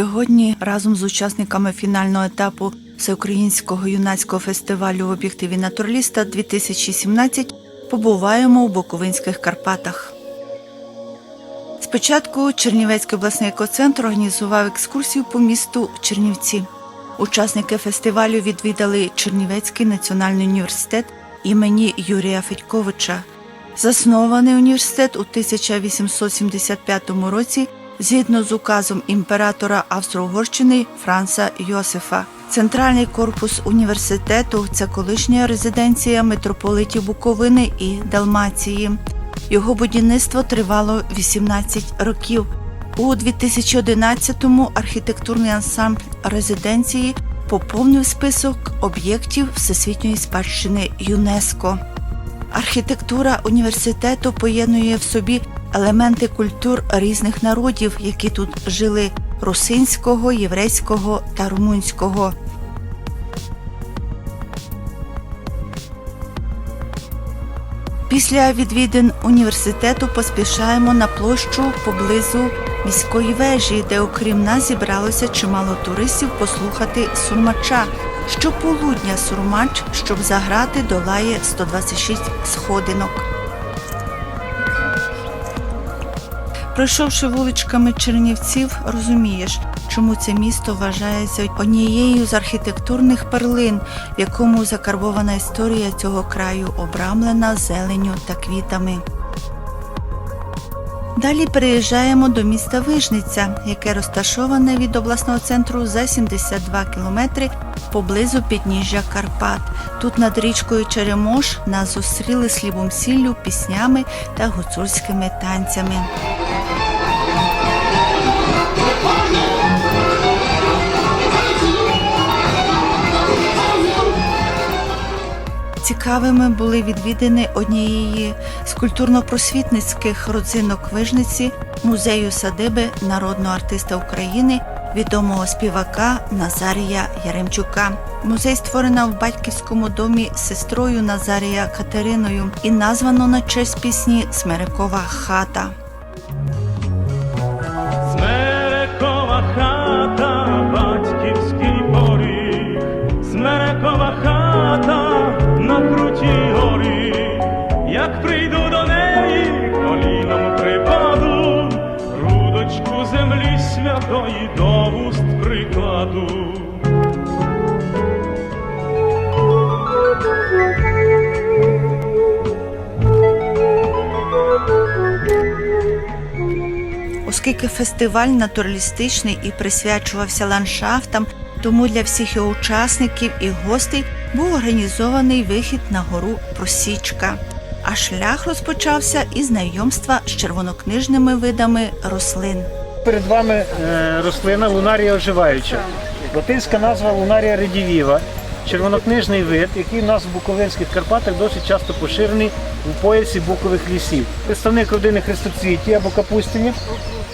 Сьогодні разом з учасниками фінального етапу Всеукраїнського юнацького фестивалю в об'єктиві натураліста 2017 побуваємо у Буковинських Карпатах. Спочатку Чернівецький обласний екоцентр організував екскурсію по місту Чернівці. Учасники фестивалю відвідали Чернівецький національний університет імені Юрія Федьковича. Заснований університет у 1875 році згідно з указом імператора Австро-Угорщини Франца Йосифа. Центральний корпус університету це колишня резиденція митрополитів Буковини і Далмації. Його будівництво тривало 18 років. У 2011-му архітектурний ансамбль резиденції поповнив список об'єктів всесвітньої спадщини ЮНЕСКО. Архітектура університету поєднує в собі елементи культур різних народів, які тут жили русинського, єврейського та румунського. Після відвідин університету поспішаємо на площу поблизу міської вежі, де, окрім нас, зібралося чимало туристів послухати сурмача. Щополудня сурмач, щоб заграти, долає 126 сходинок. Пройшовши вуличками Чернівців, розумієш, чому це місто вважається однією з архітектурних перлин, в якому закарбована історія цього краю, обрамлена зеленю та квітами. Далі переїжджаємо до міста Вижниця, яке розташоване від обласного центру за 72 кілометри поблизу підніжжя Карпат. Тут над річкою Черемош нас зустріли слівом сіллю, піснями та гуцульськими танцями. Цікавими були відвідини однієї з культурно-просвітницьких родзинок Вижниці музею садиби народного артиста України, відомого співака Назарія Яремчука. Музей створено в батьківському домі сестрою Назарія Катериною і названо на честь пісні Смерекова хата. Смерекова хата, батьківський поріг, Смерекова хата святої до уст прикладу. Оскільки фестиваль натуралістичний і присвячувався ландшафтам, тому для всіх його учасників і гостей був організований вихід на гору Просічка. А шлях розпочався із знайомства з червонокнижними видами рослин. Перед вами е, рослина лунарія оживаюча. Латинська назва лунарія редівіва. Червонокнижний вид, який у нас в Буковинських Карпатах досить часто поширений у поясі букових лісів. Представник родини хрестоцвіті або капустині.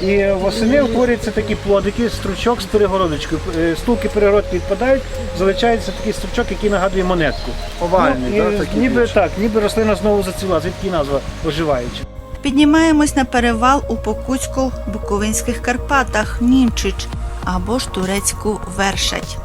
І восени утворюються такі плодики, стручок з перегородочкою. Е, Стулки перегородки відпадають, залишається такий стручок, який нагадує монетку. Овальний, Ну, і да, такий ніби більш. так, ніби рослина знову зацвіла, звідки назва оживаюча. Піднімаємось на перевал у Покутсько-Буковинських Карпатах Німчич або ж турецьку Вершать.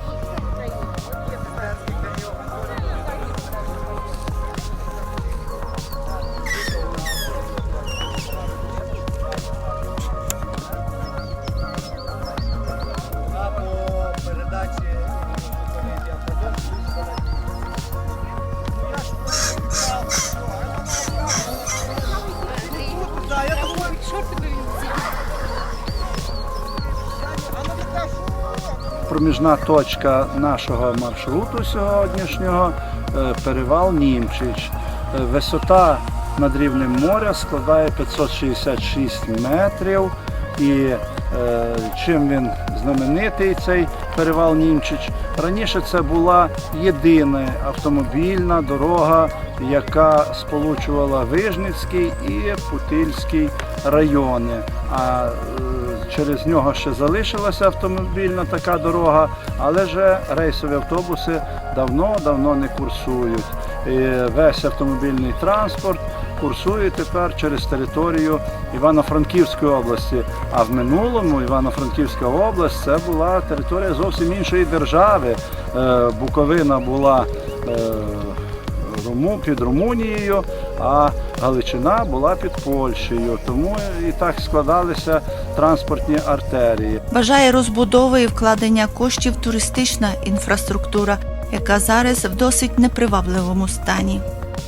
Проміжна точка нашого маршруту сьогоднішнього е, перевал Німчич. Е, Висота над рівнем моря складає 566 метрів. І чим він знаменитий, цей перевал Німчич? Раніше це була єдина автомобільна дорога, яка сполучувала Вижницький і Путильський райони. А е, через нього ще залишилася автомобільна така дорога, але вже рейсові автобуси давно-давно не курсують. І весь автомобільний транспорт курсує тепер через територію Івано-Франківської області. А в минулому Івано-Франківська область це була територія зовсім іншої держави. Е, Буковина була е, під Румунією, а Галичина була під Польщею. Тому і так складалися транспортні артерії. Бажає розбудови і вкладення коштів туристична інфраструктура, яка зараз в досить непривабливому стані.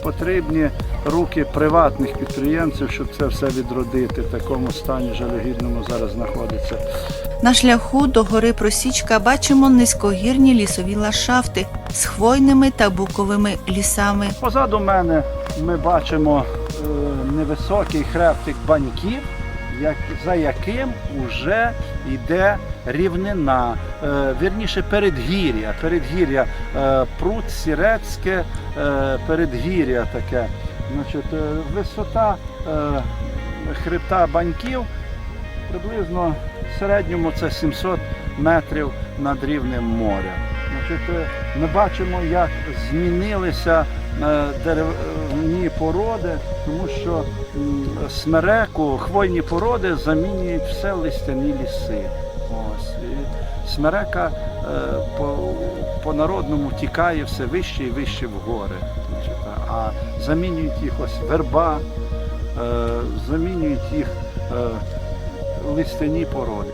Потрібні руки приватних підприємців, щоб це все відродити. В такому стані жалюгідному зараз знаходиться. На шляху до гори Просічка бачимо низькогірні лісові ландшафти з хвойними та буковими лісами. Позаду мене ми бачимо е, невисокий хребтик баньків, як, за яким вже йде рівнина, е, вірніше передгір'я. Передгір'я, е, прут сірецьке передгір'я таке. Значить, е, висота е, хребта баньків приблизно в середньому це 700 метрів над рівнем моря. Значить, е, ми бачимо, як змінилися е, деревні породи, тому що смереку, хвойні породи замінюють все листяні ліси. Ось. І смерека по, по народному тікає все вище і вище в гори. А замінюють їх ось верба, е, замінюють їх е, листяні породи.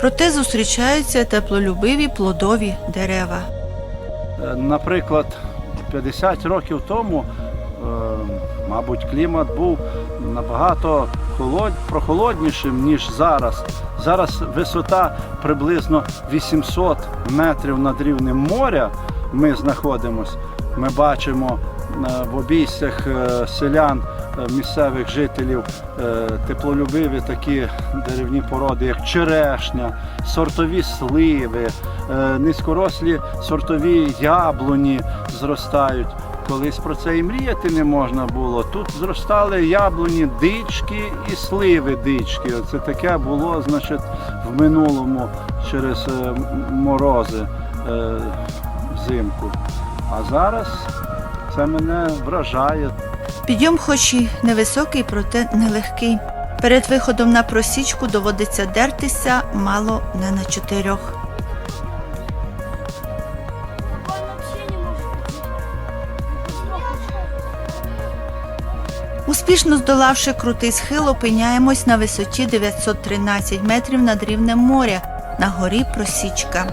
Проте зустрічаються теплолюбиві плодові дерева. Е, Наприклад, 50 років тому, мабуть, клімат був набагато прохолоднішим, ніж зараз. Зараз висота приблизно 800 метрів над рівнем моря. Ми знаходимося. Ми бачимо е, в обійстях е, селян, е, місцевих жителів теплолюбиві такі деревні породи, як черешня, сортові сливи, низькорослі сортові яблуні зростають. Колись про це і мріяти не можна було. Тут зростали яблуні дички і сливи дички. Це таке було, значить, в минулому через е, морози е, взимку. А зараз це мене вражає. Підйом, хоч і невисокий, проте нелегкий. Перед виходом на просічку доводиться дертися мало не на чотирьох. Успішно здолавши крутий схил, опиняємось на висоті 913 метрів над рівнем моря на горі Просічка.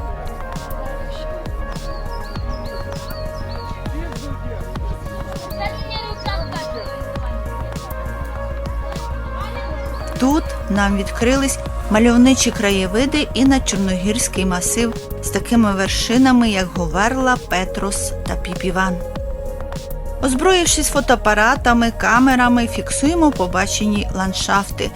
Тут нам відкрились мальовничі краєвиди і на Чорногірський масив з такими вершинами, як Говерла, Петрос та Піпіван. Озброївшись фотоапаратами, камерами, фіксуємо побачені ландшафти.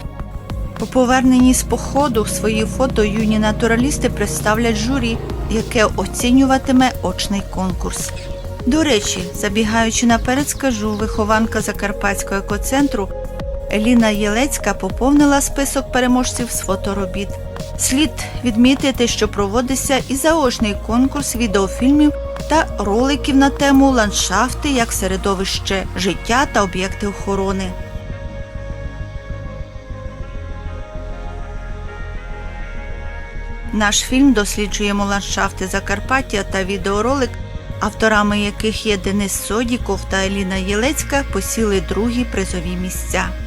По поверненні з походу свої фото юні натуралісти представлять журі, яке оцінюватиме очний конкурс. До речі, забігаючи наперед, скажу, вихованка Закарпатського екоцентру Еліна Єлецька поповнила список переможців з фоторобіт. Слід відмітити, що проводиться і заочний конкурс відеофільмів та роликів на тему ландшафти як середовище життя та об'єкти охорони. Наш фільм досліджуємо ландшафти Закарпаття та відеоролик, авторами яких є Денис Содіков та Еліна Єлецька, посіли другі призові місця.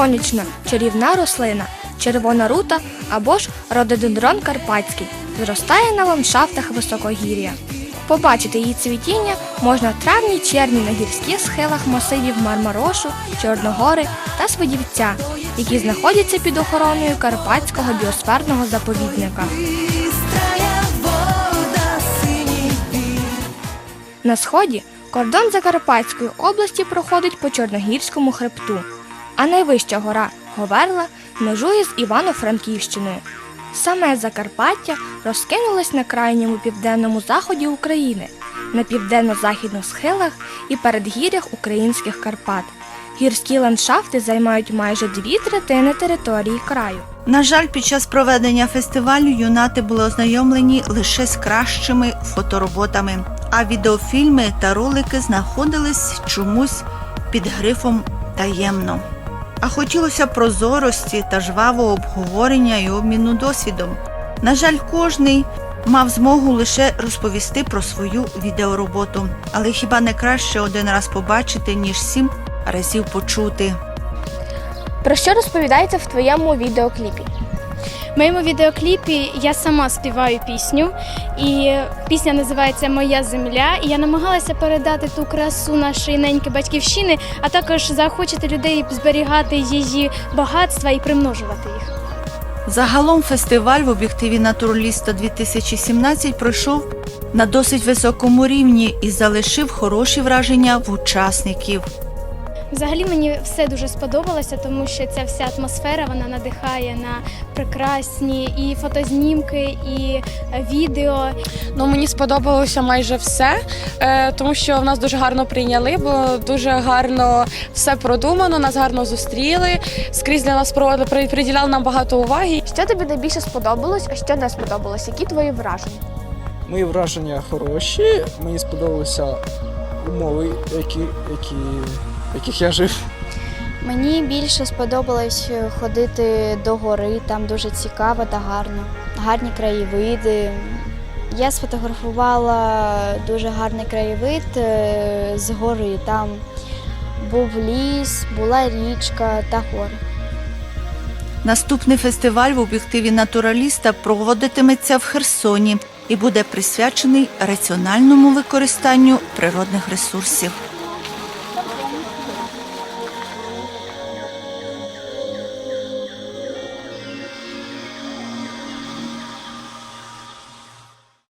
Сонячна чарівна рослина, червона рута або ж рододендрон карпатський, зростає на ландшафтах високогір'я. Побачити її цвітіння можна в травні-червні на гірських схилах масивів Мармарошу, Чорногори та Свидівця, які знаходяться під охороною Карпатського біосферного заповідника. На сході кордон Закарпатської області проходить по Чорногірському хребту, а найвища гора Говерла межує з Івано-Франківщиною. Саме Закарпаття розкинулось на крайньому південному заході України, на південно-західних схилах і передгір'ях українських Карпат. Гірські ландшафти займають майже дві третини території краю. На жаль, під час проведення фестивалю юнати були ознайомлені лише з кращими фотороботами, а відеофільми та ролики знаходились чомусь під грифом таємно. А хотілося прозорості та жвавого обговорення і обміну досвідом. На жаль, кожний мав змогу лише розповісти про свою відеороботу, але хіба не краще один раз побачити, ніж сім разів почути. Про що розповідається в твоєму відеокліпі? В моєму відеокліпі я сама співаю пісню, і пісня називається Моя земля. І я намагалася передати ту красу нашої неньки батьківщини, а також заохочити людей зберігати її багатства і примножувати їх. Загалом фестиваль в об'єктиві натураліста 2017 пройшов на досить високому рівні і залишив хороші враження в учасників. Взагалі мені все дуже сподобалося, тому що ця вся атмосфера вона надихає на прекрасні і фотознімки, і е, відео. Ну мені сподобалося майже все, е, тому що в нас дуже гарно прийняли, бо дуже гарно все продумано, нас гарно зустріли. Скрізь для нас проводили, при- приділяли нам багато уваги. Що тобі найбільше сподобалось, а що не сподобалось? Які твої враження? Мої враження хороші. Мені сподобалися умови, які, які, в яких я жив. Мені більше сподобалось е, ходити до гори, там дуже цікаво та гарно. Гарні краєвиди. Я сфотографувала дуже гарний краєвид е, з гори. Там був ліс, була річка та гори. Наступний фестиваль в об'єктиві натураліста проводитиметься в Херсоні і буде присвячений раціональному використанню природних ресурсів.